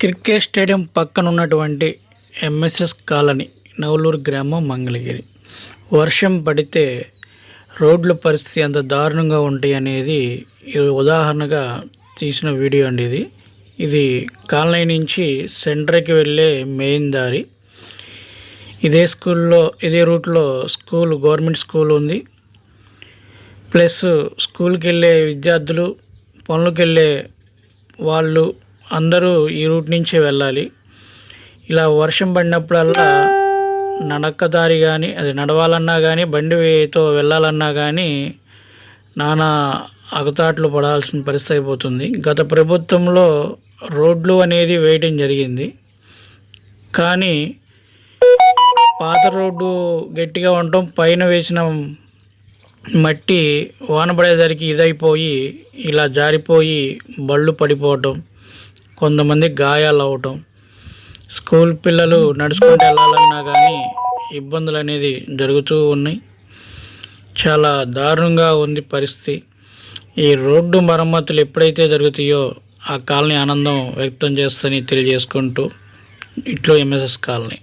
Cricket stadium పక్కన ఉన్నటువంటి MSS colony Navaluru గ్రామం మంగళగిరి. వర్షం పడితే రోడ్ల పరిస్థితి ఎంత దారుణంగా ఉంటాయి అనేది ఉదాహరణగా తీసిన వీడియో అండి ఇది. ఇది కాలనీ నుంచి సెంటర్కి వెళ్ళే మెయిన్ దారి. ఇదే స్కూల్లో ఇదే రూట్లో స్కూల్ గవర్నమెంట్ స్కూల్ ఉంది. ప్లస్ స్కూల్కి వెళ్ళే విద్యార్థులు పనులకు వెళ్ళే వాళ్ళు అందరూ ఈ రూట్ నుంచే వెళ్ళాలి. ఇలా వర్షం పడినప్పుడల్లా నడక దారి కానీ అది నడవాలన్నా కానీ బండితో వెళ్ళాలన్నా కానీ నానా అగతాట్లు పడాల్సిన పరిస్థితి అయిపోతుంది గత ప్రభుత్వంలో రోడ్లు అనేది వేయటం జరిగింది. కానీ పాత రోడ్డు గట్టిగా ఉండటం పైన వేసిన మట్టి వాన పడేసరికి ఇదైపోయి ఇలా జారిపోయి బళ్ళు పడిపోవటం కొంతమంది గాయాలు అవటం స్కూల్ పిల్లలు నడుచుకుంటూ వెళ్ళాలన్నా కానీ ఇబ్బందులు అనేది జరుగుతూ ఉన్నాయి. చాలా దారుణంగా ఉంది పరిస్థితి. ఈ రోడ్డు మరమ్మతులు ఎప్పుడైతే జరుగుతాయో ఆ కాలనీ ఆనందం వ్యక్తం చేస్తని తెలియజేసుకుంటూ ఇట్లో ఎంఎస్ఎస్ కాలనీ.